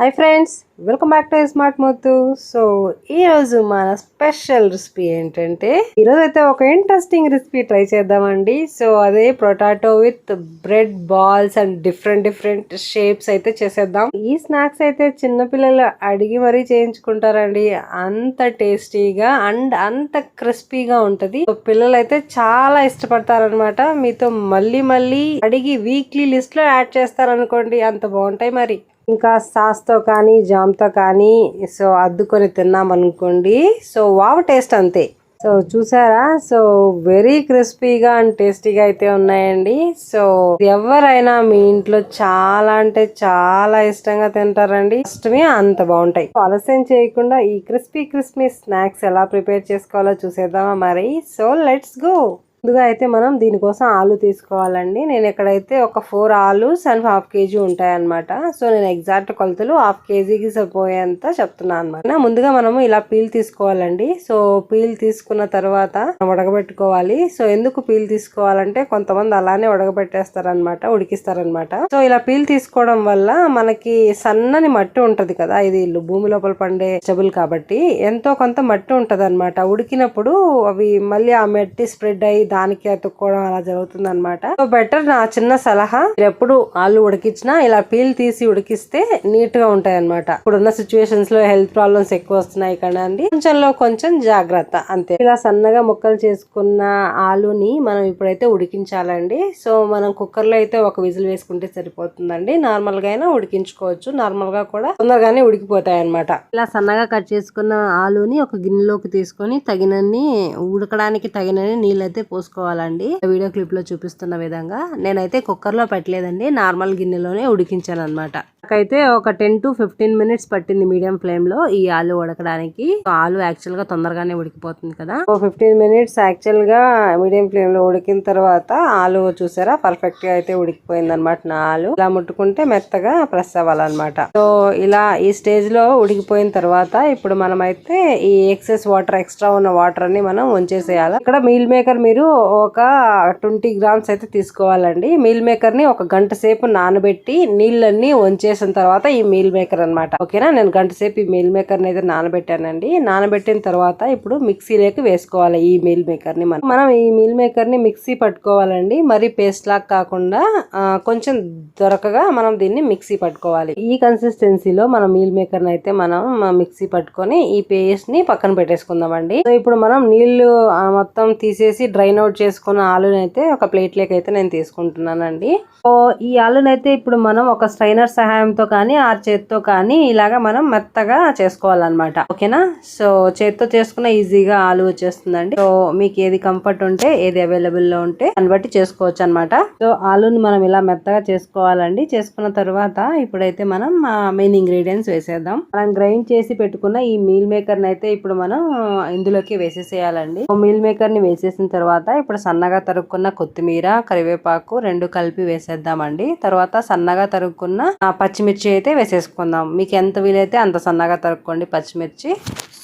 Hi friends welcome back to smart Muthu so ఈ రోజు మన స్పెషల్ రెసిపీ ఏంటంటే ఈరోజు అయితే ఒక ఇంట్రెస్టింగ్ రెసిపీ ట్రై చేద్దామండి. సో అదే potato with bread balls and different different shapes అయితే చేసేద్దాం. ఈ స్నాక్స్ అయితే చిన్నపిల్లలు అడిగి మరీ చేయించుకుంటారండి. అంత టేస్టీగా అండ్ అంత క్రిస్పీగా ఉంటుంది. పిల్లలు అయితే చాలా ఇష్టపడతారనమాట మీతో మళ్ళీ మళ్ళీ అడిగి వీక్లీ లిస్ట్లో యాడ్ చేస్తారనుకోండి అంత బాగుంటాయి మరి. ఇంకా సాస్తో కానీ జామ్తో కానీ సో అద్దుకొని తిన్నామనుకోండి. సో వావ్ టేస్ట్ అంతే. సో చూసారా? సో వెరీ క్రిస్పీగా అండ్ టేస్టీగా అయితే ఉన్నాయండి. సో ఎవరైనా మీ ఇంట్లో చాలా అంటే చాలా ఇష్టంగా తింటారండి. ఇష్టమే అంత బాగుంటాయి. ఆలస్యం చేయకుండా ఈ క్రిస్పీ క్రిస్పీ స్నాక్స్ ఎలా ప్రిపేర్ చేసుకోవాలో చూసేద్దామా మరి. So let's go! ముందుగా అయితే మనం దీనికోసం ఆలు తీసుకోవాలండి. నేను ఎక్కడైతే ఒక ఫోర్ ఆలూస్ అండ్ హాఫ్ కేజీ ఉంటాయన్నమాట. సో నేను ఎగ్జాక్ట్ కొలతలు హాఫ్ కేజీకి సరిపోయేంత చెప్తున్నాను అనమాట ముందుగా మనము ఇలా పీల్ తీసుకోవాలండి. సో పీల్ తీసుకున్న తర్వాత ఉడకబెట్టుకోవాలి సో ఎందుకు పీల్ తీసుకోవాలంటే కొంతమంది అలానే ఉడకబెట్టేస్తారనమాట ఉడికిస్తారనమాట సో ఇలా పీల్ తీసుకోవడం వల్ల మనకి సన్నని మట్టి ఉంటది కదా. ఇది భూమి లోపల పండే చెబుల్ కాబట్టి ఎంతో కొంత మట్టి ఉంటది ఉడికినప్పుడు అవి మళ్ళీ ఆ మట్టి స్ప్రెడ్ అయ్యి దానికి అతుక్కోవడం అలా జరుగుతుంది అనమాట సో బెటర్ నా చిన్న సలహా ఎప్పుడు ఆలు ఉడికించినా ఇలా పీల్ తీసి ఉడికిస్తే నీట్గా ఉంటాయి అనమాట ఇప్పుడున్న సిచ్యువేషన్స్లో హెల్త్ ప్రాబ్లమ్స్ ఎక్కువ వస్తున్నాయి కదా అండి. కొంచెంలో కొంచెం జాగ్రత్త అంతే. ఇలా సన్నగా ముక్కలు చేసుకున్న ఆలుని మనం ఇప్పుడైతే ఉడికించాలండి. సో మనం కుక్కర్లో అయితే ఒక విజిల్ వేసుకుంటే సరిపోతుందండి. నార్మల్గా అయినా ఉడికించుకోవచ్చు. నార్మల్గా కూడా తొందరగానే ఉడికిపోతాయి అనమాట ఇలా సన్నగా కట్ చేసుకున్న ఆలుని ఒక గిన్నెలోకి తీసుకొని తగినన్ని ఉడకడానికి తగినన్ని నీళ్ళు అయితే పోసుకోవాలండి. వీడియో క్లిప్లో చూపిస్తున్న విధంగా నేనైతే కుక్కర్లో పెట్టలేదండి. నార్మల్ గిన్నెలోనే ఉడికించాను అనమాట నాకైతే ఒక ten to fifteen minutes medium medium ఫ్లేమ్లో ఈ ఆలు ఉడకడానికి. ఆలు యాక్చువల్గా తొందరగానే ఉడికిపోతుంది కదా. ఫిఫ్టీన్ మినిట్స్ యాక్చువల్గా మీడియం ఫ్లేమ్లో ఉడికిన తర్వాత ఆలు చూసారా? పర్ఫెక్ట్గా అయితే ఉడికిపోయింది అనమాట నా ఆలు. ఇలా ముట్టుకుంటే మెత్తగా ప్రెస్ అవ్వాలన్నమాట. సో ఇలా ఈ స్టేజ్లో ఉడికిపోయిన తర్వాత ఇప్పుడు మనం అయితే ఈ ఎక్సెస్ వాటర్ ఎక్స్ట్రా ఉన్న వాటర్ని మనం ఉంచేసేయాలి. ఇక్కడ మీల్ మేకర్ మీరు ఒక ట్వంటీ గ్రామ్స్ అయితే తీసుకోవాలండి. మీల్ మేకర్ని ఒక గంట సేపు నానబెట్టి నీళ్ళన్నీ చేసిన తర్వాత ఈ మీల్ మేకర్ అన్నమాట. ఓకేనా? నేను గంట సేపు ఈ మీల్ మేకర్ని అయితే నానబెట్టానండి. నానబెట్టిన తర్వాత ఇప్పుడు మిక్సీలోకి వేసుకోవాలి ఈ మీల్ మేకర్ని మనం. మనం ఈ మీల్ మేకర్ని మిక్సీ పట్టుకోవాలండి. మరి పేస్ట్ లాగా కాకుండా కొంచెం దొరకగా మనం దీన్ని మిక్సీ పట్టుకోవాలి. ఈ కన్సిస్టెన్సీలో మనం మీల్ మేకర్ని అయితే మనం మిక్సీ పట్టుకొని ఈ పేస్ట్ని పక్కన పెట్టేసుకుందామండి. సో ఇప్పుడు మనం నీళ్ళు మొత్తం తీసేసి డ్రైన్ అవుట్ చేసుకున్న ఆలుని అయితే ఒక ప్లేట్ లేక అయితే నేను తీసుకుంటున్నానండి. సో ఈ ఆలునైతే ఇప్పుడు మనం ఒక స్ట్రైనర్ సహాయం సహాయంతో కానీ ఆ చేత్తో కానీ ఇలాగా మనం మెత్తగా చేసుకోవాలన్నమాట. ఓకేనా? సో చేత్తో చేసుకున్న ఈజీగా ఆలు వచ్చేస్తుందండి. సో మీకు ఏది కంఫర్ట్ ఉంటే ఏది అవైలబుల్లో ఉంటే దాన్ని బట్టి చేసుకోవచ్చు అనమాట సో ఆలుని మనం ఇలా మెత్తగా చేసుకోవాలండి. చేసుకున్న తర్వాత ఇప్పుడైతే మనం మెయిన్ ఇంగ్రీడియంట్స్ వేసేద్దాం. మనం గ్రైండ్ చేసి పెట్టుకున్న ఈ మీల్ మేకర్ అయితే ఇప్పుడు మనం ఇందులోకి వేసేసేయాలండి. మీల్ మేకర్ని వేసేసిన తర్వాత ఇప్పుడు సన్నగా తరుక్కున్న కొత్తిమీర కరివేపాకు రెండు కలిపి వేసేద్దామండి. తర్వాత సన్నగా తరుక్కున్న ఆ, పచ్చిమిర్చి అయితే వేసేసుకుందాం. మీకు ఎంత వీలైతే అంత సన్నగా తరుక్కోండి పచ్చిమిర్చి.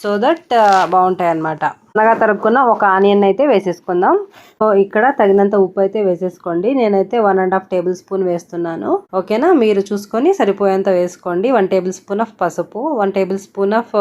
సో దట్ uh, బాగుంటాయి అన్నమాట సన్నగా తరుక్కున్న ఒక ఆనియన్ అయితే వేసేసుకుందాం. సో ఇక్కడ తగినంత ఉప్పు అయితే వేసేసుకోండి. నేనైతే one and half tablespoon వేస్తున్నాను. ఓకేనా? మీరు చూసుకొని సరిపోయేంత వేసుకోండి. వన్ టేబుల్ స్పూన్ ఆఫ్ పసుపు వన్ టేబుల్ స్పూన్ ఆఫ్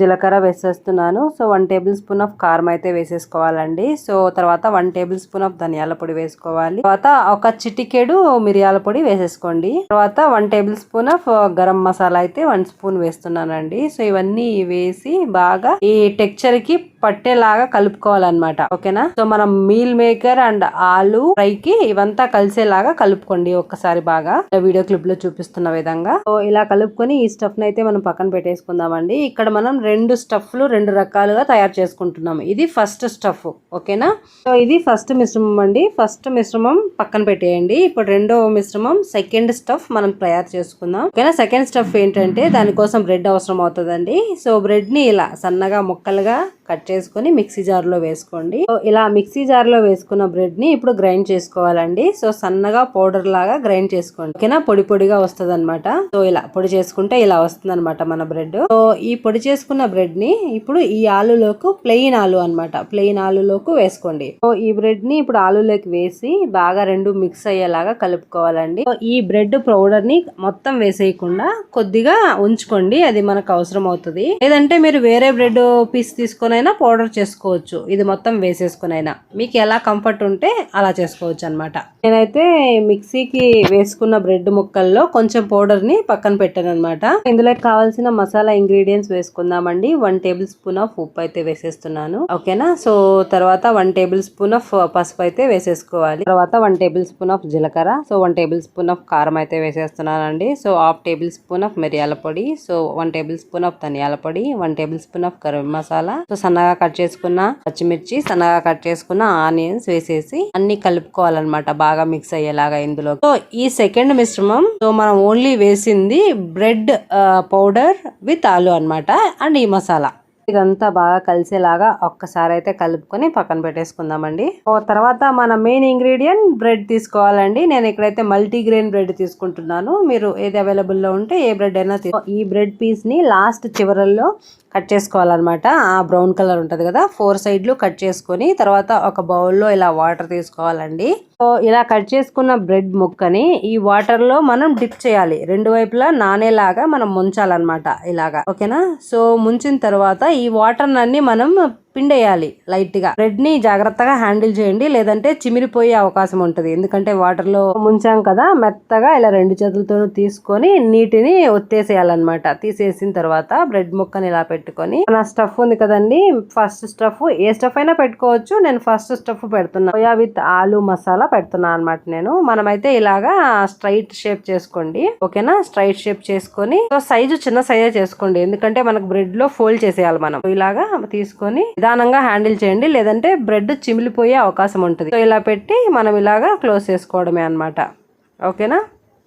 జీలకర్ర వేసేస్తున్నాను. So one tablespoon of కారం అయితే వేసేసుకోవాలండి. సో తర్వాత వన్ టేబుల్ స్పూన్ ఆఫ్ ధనియాల పొడి వేసుకోవాలి. తర్వాత ఒక చిటికెడు మిరియాల పొడి వేసేసుకోండి. తర్వాత one tablespoon of garam masala అయితే వన్ స్పూన్ వేస్తున్నానండి. సో ఇవన్నీ వేసి బాగా ఈ టెక్చర్కి పట్టే పట్టేలాగా కలుపుకోవాలన్నమాట. ఓకేనా? సో మనం మీల్ మేకర్ అండ్ ఆలు ఫ్రై కి ఇవంతా కలిసేలాగా కలుపుకోండి ఒక్కసారి బాగా. వీడియో క్లిప్లో చూపిస్తున్న విధంగా. సో ఇలా కలుపుకొని ఈ స్టఫ్ నైతే అయితే మనం పక్కన పెట్టేసుకుందామండి. ఇక్కడ మనం రెండు స్టఫ్లు రెండు రకాలుగా తయారు చేసుకుంటున్నాం. ఇది ఫస్ట్ స్టఫ్ ఓకేనా? సో ఇది ఫస్ట్ మిశ్రమం అండి. ఫస్ట్ మిశ్రమం పక్కన పెట్టేయండి. ఇప్పుడు రెండో మిశ్రమం సెకండ్ స్టఫ్ మనం తయారు చేసుకుందాం. ఓకేనా? సెకండ్ స్టఫ్ ఏంటంటే దానికోసం బ్రెడ్ అవసరం అవుతుందండి సో బ్రెడ్ని ఇలా సన్నగా ముక్కలుగా కట్ చేసుకొని మిక్సీ జార్లో వేసుకోండి. ఇలా మిక్సీ జార్లో వేసుకున్న బ్రెడ్ని ఇప్పుడు గ్రైండ్ చేసుకోవాలండి. సో సన్నగా పౌడర్ లాగా గ్రైండ్ చేసుకోండి. ఓకేనా? పొడి పొడిగా వస్తుంది అనమాట సో ఇలా పొడి చేసుకుంటే ఇలా వస్తుంది అనమాట మన బ్రెడ్. సో ఈ పొడి చేసుకున్న బ్రెడ్ని ఇప్పుడు ఈ ఆలులోకి ప్లెయిన్ ఆలు అన్నమాట. ప్లెయిన్ ఆలులోకి వేసుకోండి. సో ఈ బ్రెడ్ని ఇప్పుడు ఆలులోకి వేసి బాగా రెండు మిక్స్ అయ్యేలాగా కలుపుకోవాలండి. ఈ బ్రెడ్ పౌడర్ని మొత్తం వేసేయకుండా కొద్దిగా ఉంచుకోండి. అది మనకు అవసరం అవుతుంది లేదంటే మీరు వేరే బ్రెడ్ పీస్ తీసుకొనైనా పౌడర్ చేసుకోవచ్చు. ఇది మొత్తం వేసేసుకునైనా. మీకు ఎలా కంఫర్ట్ ఉంటే అలా చేసుకోవచ్చు అన్నమాట. నేనైతే మిక్సీకి వేసుకున్న బ్రెడ్ ముక్కల్లో కొంచెం పౌడర్ని పక్కన పెట్టాను అనమాట ఇందులో కావాల్సిన మసాలా ఇంగ్రీడియంట్స్ వేసుకుందామండి. వన్ టేబుల్ స్పూన్ ఆఫ్ ఉప్పు అయితే వేసేస్తున్నాను. ఓకేనా? సో తర్వాత వన్ టేబుల్ స్పూన్ ఆఫ్ పసుపు అయితే వేసేసుకోవాలి. తర్వాత వన్ టేబుల్ స్పూన్ ఆఫ్ జీలకర్ర. So one tablespoon of కారం అయితే వేసేస్తున్నానండి. So half tablespoon of మిరియాల పొడి. So one tablespoon of ధనియాల పొడి. One tablespoon of garam masala. So సన్నగా కట్ చేసుకున్న పచ్చిమిర్చి సన్నగా కట్ చేసుకున్న ఆనియన్స్ వేసేసి అన్ని కలుపుకోవాలన్నమాట బాగా మిక్స్ అయ్యేలాగా ఇందులో సో ఈ సెకండ్ మిశ్రమం సో మనం ఓన్లీ వేసింది బ్రెడ్ పౌడర్ విత్ ఆలు అన్నమాట అండ్ ఈ మసాలా. ఇదంతా బాగా కలిసేలాగా ఒక్కసారి అయితే కలుపుకొని పక్కన పెట్టేసుకుందామండి. ఓ తర్వాత మన మెయిన్ ఇంగ్రీడియంట్ బ్రెడ్ తీసుకోవాలండి. నేను ఇక్కడైతే మల్టీగ్రెయిన్ బ్రెడ్ తీసుకుంటున్నాను. మీరు ఏది అవైలబుల్లో ఉంటే ఏ బ్రెడ్ అయినా ఈ బ్రెడ్ పీస్ని లాస్ట్ చివరల్లో కట్ చేసుకోవాలన్నమాట. ఆ బ్రౌన్ కలర్ ఉంటుంది కదా ఫోర్ సైడ్లు కట్ చేసుకొని తర్వాత ఒక బౌల్లో ఇలా వాటర్ తీసుకోవాలండి. సో ఇలా కట్ చేసుకున్న బ్రెడ్ ముక్కని ఈ వాటర్లో మనం డిప్ చేయాలి. రెండు వైపులా నానేలాగా మనం ముంచాలన్నమాట ఇలాగా. ఓకేనా? సో ముంచిన తర్వాత ఈ వాటర్ అన్ని మనం పిండేయాలి లైట్గా బ్రెడ్ని జాగ్రత్తగా హ్యాండిల్ చేయండి లేదంటే చిమిరిపోయే అవకాశం ఉంటుంది. ఎందుకంటే వాటర్లో ముంచాం కదా మెత్తగా ఇలా రెండు చేతులతో తీసుకొని నీటిని ఒత్తేసేయాలన్నమాట. తీసేసిన తర్వాత బ్రెడ్ ముక్కని ఇలా పెట్టుకొని. మన స్టఫ్ ఉంది కదండి ఫస్ట్ స్టఫ్. ఏ స్టఫ్ అయినా పెట్టుకోవచ్చు. నేను ఫస్ట్ స్టఫ్ పెడుతున్నా. సోయా విత్ ఆలు మసాలా పెడుతున్నా అనమాట నేను. మనమైతే ఇలాగా స్ట్రైట్ షేప్ చేసుకోండి. ఓకేనా? స్ట్రైట్ షేప్ చేసుకొని సైజు చిన్న సైజే చేసుకోండి. ఎందుకంటే మనకు బ్రెడ్లో ఫోల్డ్ చేసేయాలి మనం. ఇలాగా తీసుకొని నిదానంగా హ్యాండిల్ చేయండి. లేదంటే బ్రెడ్ చిమిలిపోయే అవకాశం ఉంటుంది. సో ఇలా పెట్టి మనం ఇలాగా క్లోజ్ చేసుకోవడమే అన్నమాట. ఓకేనా?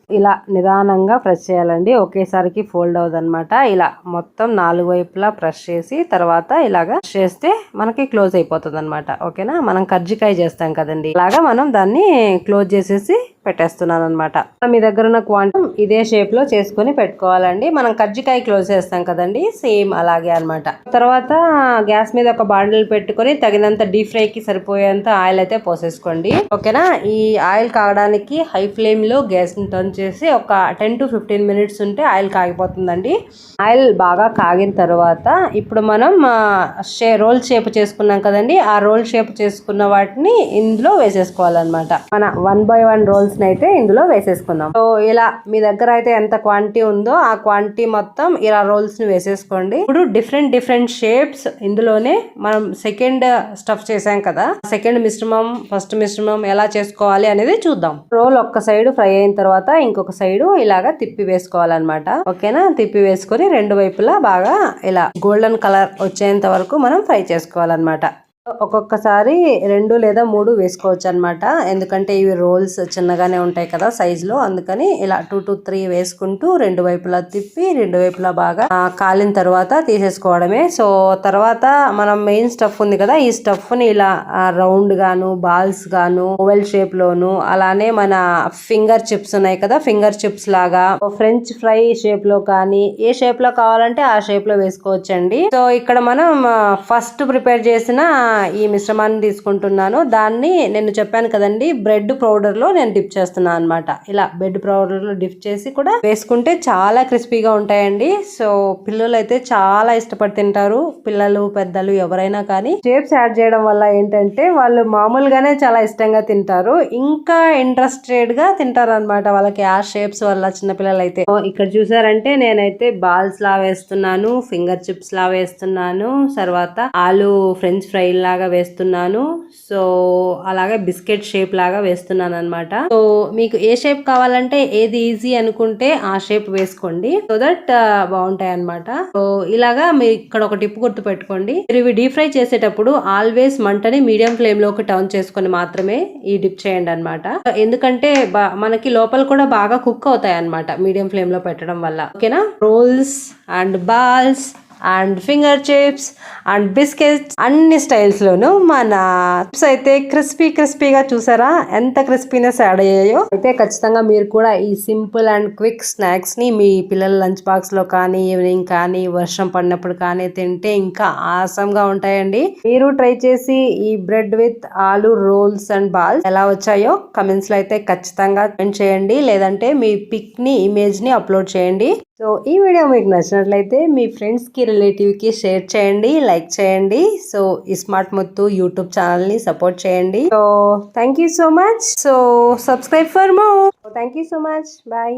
ఇలా నిదానంగా ప్రెస్ చేయాలండి. ఒకేసారికి ఫోల్డ్ అవ్వదనమాట ఇలా మొత్తం నాలుగు వైపులా ప్రెస్ చేసి తర్వాత ఇలాగా చేస్తే మనకి క్లోజ్ అయిపోతుంది అనమాట ఓకేనా? మనం కర్జికాయ చేస్తాం కదండి. ఇలాగా మనం దాన్ని క్లోజ్ చేసేసి పెట్టేస్తున్నాను అనమాట మీ దగ్గర ఉన్న క్వాంటం ఇదే షేప్లో చేసుకొని పెట్టుకోవాలండి. మనం కజ్జికాయ క్లోజ్ చేస్తాం కదండి. సేమ్ అలాగే అన్నమాట. తర్వాత గ్యాస్ మీద ఒక బాండిల్ పెట్టుకొని తగినంత డీప్ ఫ్రై కి సరిపోయేంత ఆయిల్ అయితే పోసేసుకోండి. ఓకేనా? ఈ ఆయిల్ కావడానికి హై ఫ్లేమ్లో గ్యాస్ని టర్న్ వచ్చేసి ఒక టెన్ టు ఫిఫ్టీన్ మినిట్స్ ఉంటే ఆయిల్ కాగిపోతుందండి. ఆయిల్ బాగా కాగిన తర్వాత ఇప్పుడు మనం షే రోల్ షేప్ చేసుకున్నాం కదండి. ఆ రోల్ షేప్ చేసుకున్న వాటిని ఇందులో వేసేసుకోవాలన్నమాట. మన వన్ బై వన్ రోల్స్ని అయితే ఇందులో వేసేసుకుందాం. సో ఇలా మీ దగ్గర అయితే ఎంత క్వాంటిటీ ఉందో ఆ క్వాంటిటీ మొత్తం ఇలా రోల్స్ని వేసేసుకోండి. ఇప్పుడు డిఫరెంట్ డిఫరెంట్ షేప్స్ ఇందులోనే మనం సెకండ్ స్టఫ్ చేసాం కదా. సెకండ్ మిశ్రమం ఫస్ట్ మిశ్రమం ఎలా చేసుకోవాలి అనేది చూద్దాం. రోల్ ఒక్క సైడ్ ఫ్రై అయిన తర్వాత ఇంకొక సైడు ఇలాగా తిప్పి వేసుకోవాలన్నమాట. ఓకేనా? తిప్పి వేసుకొని రెండు వైపులా బాగా ఇలా గోల్డెన్ కలర్ వచ్చేంత వరకు మనం ఫ్రై చేసుకోవాలన్నమాట. ఒక్కొక్కసారి రెండు లేదా మూడు వేసుకోవచ్చు అనమాట ఎందుకంటే ఇవి రోల్స్ చిన్నగానే ఉంటాయి కదా సైజులో. అందుకని ఇలా టూ టు త్రీ వేసుకుంటూ రెండు వైపులా తిప్పి రెండు వైపులా బాగా కాలిన తర్వాత తీసేసుకోవడమే. సో తర్వాత మనం మెయిన్ స్టఫ్ ఉంది కదా ఈ స్టఫ్ని ఇలా రౌండ్ గాను బాల్స్ గాను ఓవెల్ షేప్ లోను అలానే మన ఫింగర్ చిప్స్ ఉన్నాయి కదా ఫింగర్ చిప్స్ లాగా ఫ్రెంచ్ ఫ్రై షేప్లో కానీ ఏ షేప్లో కావాలంటే ఆ షేప్లో వేసుకోవచ్చండి. సో ఇక్కడ మనం ఫస్ట్ ప్రిపేర్ చేసిన ఈ మిశ్రమాన్ని తీసుకుంటున్నాను. దాన్ని నేను చెప్పాను కదండి బ్రెడ్ పౌడర్లో నేను డిప్ చేస్తున్నాను అనమాట ఇలా బ్రెడ్ పౌడర్లో డిప్ చేసి కూడా వేసుకుంటే చాలా క్రిస్పీగా ఉంటాయండి. సో పిల్లలు అయితే చాలా ఇష్టపడి తింటారు పిల్లలు పెద్దలు ఎవరైనా కానీ షేప్స్ యాడ్ చేయడం వల్ల ఏంటంటే వాళ్ళు మామూలుగానే చాలా ఇష్టంగా తింటారు. ఇంకా ఇంట్రెస్టెడ్గా తింటారు అనమాట వాళ్ళకి ఆ షేప్స్ వల్ల చిన్నపిల్లలు అయితే ఇక్కడ చూసారంటే నేనైతే బాల్స్ లా వేస్తున్నాను ఫింగర్ చిప్స్ లా వేస్తున్నాను. తర్వాత ఆలు ఫ్రెంచ్ ఫ్రై లాగా వేస్తున్నాను. సో అలాగే బిస్కెట్ షేప్ లాగా వేస్తున్నాను అనమాట సో మీకు ఏ షేప్ కావాలంటే ఏది ఈజీ అనుకుంటే ఆ షేప్ వేసుకోండి. సో దట్ బాగుంటాయి అనమాట సో ఇలాగా మీరు ఇక్కడ ఒక టిప్ గుర్తు పెట్టుకోండి. మీరు ఇవి డీప్ ఫ్రై చేసేటప్పుడు ఆల్వేస్ మంటని మీడియం ఫ్లేమ్లోకి టర్న్ చేసుకుని మాత్రమే ఈ డిప్ చేయండి అనమాట ఎందుకంటే బా- మనకి లోపల కూడా బాగా కుక్ అవుతాయి అనమాట మీడియం ఫ్లేమ్లో పెట్టడం వల్ల. ఓకేనా? Rolls and balls and finger chips and biscuits అన్ని స్టైల్స్లోనూ మన చిప్స్ అయితే క్రిస్పీ క్రిస్పీగా చూసారా? ఎంత క్రిస్పీనెస్ యాడ్ అయ్యాయో? అయితే ఖచ్చితంగా మీరు కూడా ఈ సింపుల్ అండ్ క్విక్ స్నాక్స్ని మీ పిల్లల లంచ్ బాక్స్లో కానీ ఈవినింగ్ కానీ వర్షం పడినప్పుడు కానీ తింటే ఇంకా ఆసంగా ఉంటాయండి. మీరు ట్రై చేసి ఈ bread with aloo rolls and balls ఎలా వచ్చాయో కమెంట్స్లో అయితే ఖచ్చితంగా కమెంట్ చేయండి. లేదంటే మీ పిక్ని ఇమేజ్ని అప్లోడ్ చేయండి. సో ఈ వీడియో మీకు నచ్చినట్లయితే మీ ఫ్రెండ్స్కి రిలేటివ్కి షేర్ చేయండి లైక్ చేయండి. సో ఈ స్మార్ట్ ముత్తు యూట్యూబ్ ఛానల్ని సపోర్ట్ చేయండి. So thank you so much. So subscribe for more. Thank you so much. Bye.